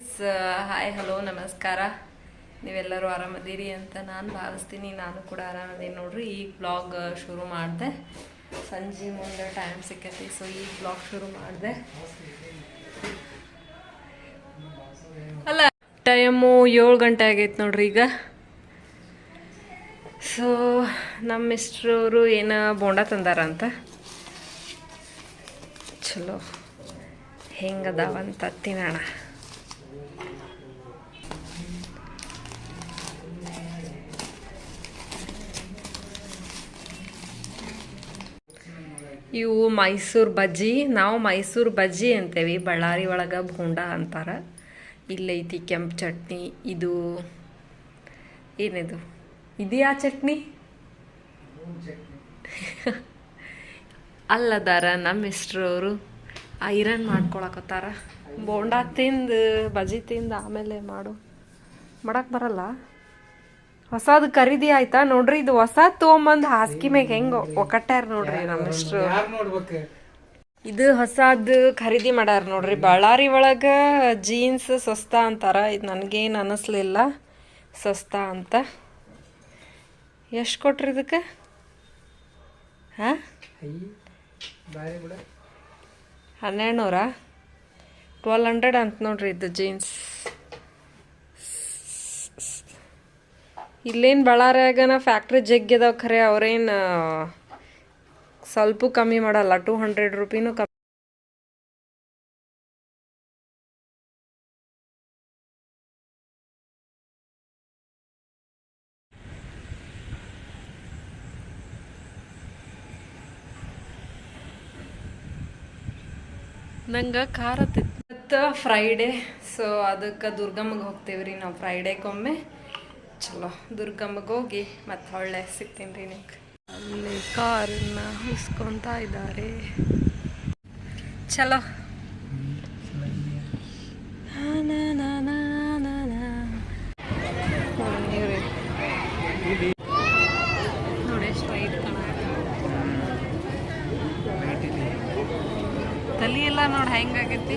Hi hello ನಮಸ್ಕಾರ ನೀವೆಲ್ಲರೂ ಆರಾಮದೀರಿ ಅಂತ ನಾನು ಭಾವಿಸ್ತೀನಿ. ನಾನು ಕೂಡ ಆರಾಮದೀನಿ. ನೋಡ್ರಿ ಈಗ ಬ್ಲಾಗ್ ಶುರು ಮಾಡಿದೆ. ಸಂಜೆ ಮುಂದೆ ಟೈಮ್ ಸಿಕ್ಕೈತಿ ಸೊ ಈಗ ಬ್ಲಾಗ್ ಶುರು ಮಾಡಿದೆ. ಅಲ್ಲ ಟೈಮು ಏಳು ಗಂಟೆ ಆಗೈತೆ ನೋಡ್ರಿ ಈಗ. ಸೊ ನಮ್ಮ ಮಿಸ್ಟ್ರವರು ಏನು ಬೋಂಡ ತಂದಾರಂತ ಚಲೋ. ಹೆಂಗದಾವಂತ ತಿನ್ನೋಣ. ಇವು ಮೈಸೂರು ಬಜ್ಜಿ. ನಾವು ಮೈಸೂರು ಬಜ್ಜಿ ಅಂತೇವಿ. ಬಳ್ಳಾರಿ ಒಳಗೆ ಬೋಂಡ ಅಂತಾರ. ಇಲ್ಲೈತಿ ಕೆಂಪು ಚಟ್ನಿ. ಇದು ಏನಿದು? ಇದು ಯಾ ಚಟ್ನಿ? ಅಲ್ಲದಾರ ನಮ್ಮ ಅವರು ಐರನ್ ಮಾಡ್ಕೊಳಕತ್ತಾರ. ಬೋಂಡ ತಿಂದು ಬಜಿ ತಿಂದು ಆಮೇಲೆ ಮಾಡು. ಮಾಡಕ್ ಬರಲ್ಲ. ಹೊಸದು ಖರೀದಿ ಆಯ್ತಾ? ನೋಡ್ರಿ ಇದು ಹೊಸ ತೊಗೊಂಬಂದು ಹಾಸಿಗೆ ಮ್ಯಾಗ ಹೆಂಗ ಒಕ್ಕಟ್ಟಾರ ನೋಡ್ರಿ ನಮ್ಮ ಇಷ್ಟ್ರು. ಯಾರು ನೋಡ್ಬೇಕು? ಇದು ಹೊಸದು ಖರೀದಿ ಮಾಡ್ಯಾರ ನೋಡ್ರಿ. ಬಳ್ಳಾರಿ ಒಳಗ ಜೀನ್ಸ್ ಸಸ್ತಾ ಅಂತಾರ. ಇದು ನನಗೇನು ಅನ್ನಿಸ್ಲಿಲ್ಲ ಸಸ್ತಾ ಅಂತ. ಎಷ್ಟು ಕೊಟ್ರಿ ಇದಕ್ಕೆ? ಹಾಂ? ಹನ್ನೆರಡು ನೂರ ಟ್ವೆಲ್ ಹಂಡ್ರೆಡ್ ಅಂತ ನೋಡ್ರಿ ಇದು ಜೀನ್ಸ್ ಇಲ್ಲೇನು ಬಳ್ಳಾರ್ಯಾಗನ ಫ್ಯಾಕ್ಟ್ರಿ ಜಗ್ಗಿದಾವ ಖರೆ, ಅವ್ರೇನು ಸ್ವಲ್ಪ ಕಮ್ಮಿ ಮಾಡಲ್ಲ ಟೂ ಹಂಡ್ರೆಡ್ ರುಪೀನು ಕಮ್ಮಿ ನಂಗೆ ಖಾರ ಮತ್ತು ಫ್ರೈಡೇ ಸೊ ಅದಕ್ಕೆ ದುರ್ಗಮ್ಮಗೆ ಹೋಗ್ತೇವ್ರಿ ನಾವು ಫ್ರೈಡೇಗೊಮ್ಮೆ ಚಲೋ ದುರ್ಗಮ್ಮಗೆ ಹೋಗಿ ಮತ್ತೆ ಒಳ್ಳೆ ಸಿಗ್ತೀನಿ ರೀ ನಿಮ್ಗೆ. ಅಲ್ಲಿ ಕಾರನ್ನು ಇಸ್ಕೊಂತ ಇದ್ದಾರೆ. ಚಲೋ. ನೋಡಿ ಎಷ್ಟು ವೈಟ್ ತಲಿ ಎಲ್ಲ ನೋಡಿ ಹೆಂಗಾಗೈತಿ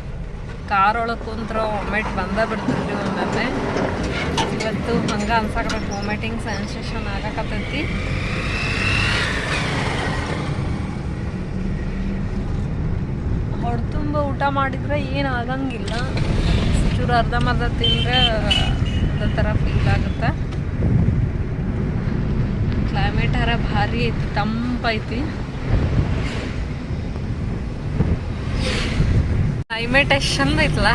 ಕಾರ್ ಒಳಗೆ ಕುಂತ್ರ ವಾಮಿಟ್ ಬಂದ ಬಿಡ್ತಿದ್ರಿ ಒಂದೊಮ್ಮೆ. ಇವತ್ತು ಹಂಗೆ ಅನ್ಸಕ್ಕೆ ವಾಮಿಟಿಂಗ್ ಸೆನ್ಸೇಷನ್ ಆಗಕತ್ತೈತಿ. ಹೊಡ್ತುಂಬ ಊಟ ಮಾಡಿದ್ರೆ ಏನು ಆಗಂಗಿಲ್ಲ. ಚೂರು ಅರ್ಧಂಬರ್ಧ ತಿಂದ್ರೆ ಅದ ಥರ ಫೀಲ್ ಆಗುತ್ತೆ. ಕ್ಲೈಮೇಟ್ ಹರ ಭಾರಿ ಐತಿ ತಂಪೈತಿ ಕ್ಲೈಮೇಟ್ ಎಷ್ಟು ಚಂದ ಐತಲ್ಲ?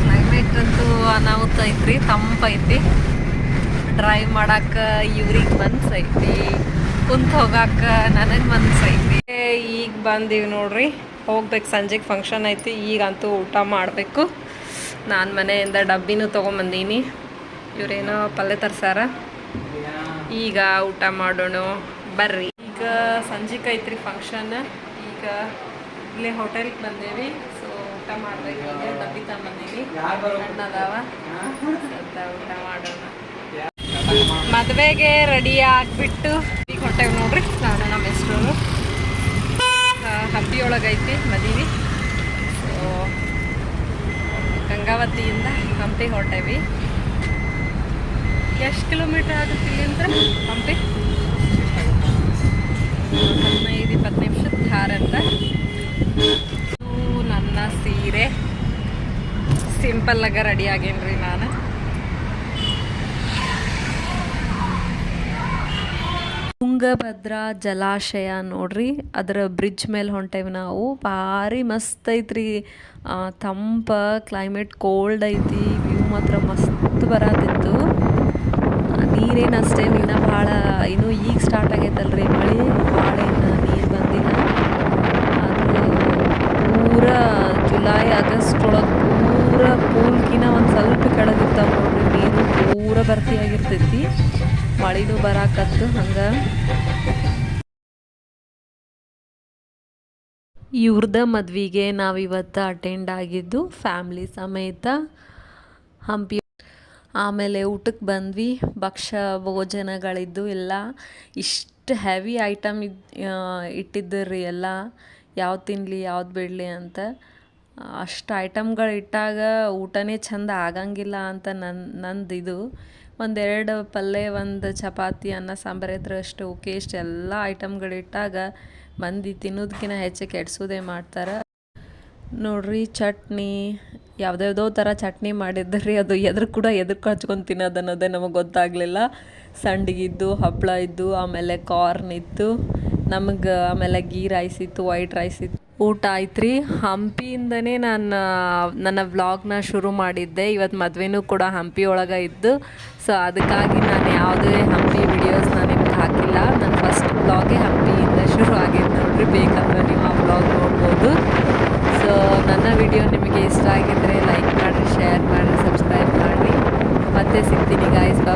ಕ್ಲೈಮೇಟ್ ಅಂತೂ ಅನಾಹುತ ಐತ್ರಿ ತಂಪೈತಿ ಡ್ರೈವ್ ಮಾಡಕ್ಕೆ ಇವ್ರಿಗೆ ಮನ್ಸೈತಿ ಕುಂತ ಹೋಗಾಕ ನನಗೆ ಮನ್ಸೈತಿ ಈಗ ಬಂದೀವಿ ನೋಡ್ರಿ, ಹೋಗ್ಬೇಕು ಸಂಜೆಗೆ ಫಂಕ್ಷನ್ ಐತಿ, ಈಗಂತೂ ಊಟ ಮಾಡಬೇಕು. ನಾನು ಮನೆಯಿಂದ ಡಬ್ಬಿನೂ ತೊಗೊಂಬಂದೀನಿ. ಇವ್ರೇನೋ ಪಲ್ಯ ತರ್ಸಾರ ಈಗ ಊಟ ಮಾಡೋಣ, ಬರ್ರಿ. ಈಗ ಸಂಜೆಗೆ ಐತ್ರಿ ಫಂಕ್ಷನ್ ಈಗ ಇಲ್ಲೇ ಹೋಟೆಲ್ಗೆ ಬಂದೇವಿ. ಸೊ ಊಟ ಮಾಡ್ಬೇಕು ಡಬ್ಬಿ ತಗೊಂಬಂದೀವಿ ಅದಾವ ಸದ್ದ ಊಟ ಮಾಡೋಣ. ಮದುವೆಗೆ ರೆಡಿ ಆಗಿಬಿಟ್ಟು ಈಗ ಹೊಟ್ಟೆಗೆ ನೋಡ್ರಿ. ನಾನು ನಮ್ಮ ಹೆಸರು. ಹಂಪಿ ಒಳಗೈತಿ ಮದುವೆ. ಸೊ ಗಂಗಾವತಿಯಿಂದ ಹಂಪಿ ಹೊಟ್ಟೆವಿ ಎಷ್ಟು ಕಿಲೋಮೀಟರ್ ಆಗುತ್ತೆ ಅಂದ್ರೆ ಹಂಪಿ? ಸಿಂಪಲ್ಲಾಗ ರೆಡಿ ಆಗೇನ್ರಿ ನಾನು. ತುಂಗಭದ್ರಾ ಜಲಾಶಯ ನೋಡ್ರಿ, ಅದರ ಬ್ರಿಡ್ಜ್ ಮೇಲೆ ಹೊಂಟೇವಿ ನಾವು. ಭಾರಿ ಮಸ್ತ್ ಐತ್ರಿ. ತಂಪ ಕ್ಲೈಮೇಟ್ ಕೋಲ್ಡ್ ಐತಿ ವ್ಯೂ ಮಾತ್ರ ಮಸ್ತ್ ಬರತಿತ್ತು ನೀರೇನು ಅಷ್ಟೇ ಇನ್ನೂ ಭಾಳ ಇನ್ನೂ ಈಗ ಸ್ಟಾರ್ಟ್ ಆಗೈತಲ್ರಿ ಮಳೆ. ಭಾಳ ಇನ್ನು ನೀರು ಬಂದಿಲ್ಲ. ಅದು ಪೂರ ಜುಲೈ ಆಗಸ್ಟ್ ಒಳಗೆ ಪೂರ ಕೂಲ್ಕಿನ ಒಂದು ಸ್ವಲ್ಪ ಪೂರ ಆಗಿರ್ತೈತಿ ಮಳಿನೂ ಬರಾಕತ್ತು ಹಂಗೆ. ಇವ್ರದ ಮದ್ವೆಗೆ ನಾವಿವತ್ತು ಅಟೆಂಡ್ ಆಗಿದ್ದು ಫ್ಯಾಮ್ಲಿ ಸಮೇತ ಹಂಪಿ. ಆಮೇಲೆ ಊಟಕ್ಕೆ ಬಂದ್ವಿ, ಭಕ್ಷ್ಯ ಭೋಜನಗಳಿದ್ದು ಎಲ್ಲ. ಇಷ್ಟು ಹೆವಿ ಐಟಮ್ ಇದ್ ಇಟ್ಟಿದ್ದು ರೀ ಎಲ್ಲ. ಯಾವ್ದು ತಿನ್ನಲಿ ಯಾವ್ದು ಬಿಡಲಿ ಅಂತ. ಅಷ್ಟು ಐಟಮ್ಗಳು ಇಟ್ಟಾಗ ಊಟನೇ ಚಂದ ಆಗಂಗಿಲ್ಲ ಅಂತ ನನ್ನ ನಂದು ಇದು ಒಂದೆರಡು ಪಲ್ಯ ಒಂದು ಚಪಾತಿ, ಅನ್ನ, ಸಾಂಬಾರು ಇದ್ರೆ ಅಷ್ಟು ಓಕೆ. ಎಲ್ಲ ಐಟಮ್ಗಳು ಇಟ್ಟಾಗ ಮಂದಿ ತಿನ್ನೋದಕ್ಕಿಂತ ಹೆಚ್ಚು ಕೆಡ್ಸೋದೇ ಮಾಡ್ತಾರೆ. ನೋಡ್ರಿ, ಚಟ್ನಿ, ಯಾವ್ದ್ಯಾವ್ದೋ ಥರ ಚಟ್ನಿ ಮಾಡಿದ್ರಿ, ಅದು ಎದ್ರ ಕೂಡ ಎದಕ್ಕೆ ಕಚ್ಕೊಂಡು ತಿನ್ನೋದು ಅನ್ನೋದೇ ನಮಗೆ ಗೊತ್ತಾಗಲಿಲ್ಲ. ಸಂಡಿಗಿದ್ದು ಹಪ್ಪಳ ಇದ್ದು, ಆಮೇಲೆ ಕಾರ್ನ್ ಇತ್ತು. ನಮಗೆ ಆಮೇಲೆ ಗೀ ರೈಸ್ ಇತ್ತು ವೈಟ್ ರೈಸ್ ಇತ್ತು. ಊಟ ಆಯ್ತು ರೀ ಹಂಪಿಯಿಂದನೇ ನಾನು ನನ್ನ ವ್ಲಾಗ್ನ ಶುರು ಮಾಡಿದ್ದೆ. ಇವತ್ತು ಮದುವೆನೂ ಕೂಡ ಹಂಪಿ ಒಳಗೆ ಇದ್ದು, ಸೊ ಅದಕ್ಕಾಗಿ ನಾನು ಯಾವುದೇ ಹಂಪಿ ವಿಡಿಯೋಸ್ನ ನಿಮ್ಗೆ ಹಾಕಿಲ್ಲ. ನನ್ನ ಫಸ್ಟ್ ವ್ಲಾಗೇ ಹಂಪಿಯಿಂದ ಶುರು ಆಗಿದ್ದು ನೋಡಿರಿ. ಬೇಕಂದ್ರೆ ನೀವು ಆ ವ್ಲಾಗ್ ನೋಡ್ಬೋದು. ಸೊ ನನ್ನ ವಿಡಿಯೋ ನಿಮಗೆ ಇಷ್ಟ ಆಗಿದ್ದರೆ ಲೈಕ್ ಮಾಡಿರಿ ಶೇರ್ ಮಾಡಿರಿ ಸಬ್ಸ್ಕ್ರೈಬ್ ಮಾಡಿರಿ. ಮತ್ತೆ ಸಿಗ್ತೀನಿ ಗಾಯ್ಸ್ ಬಾ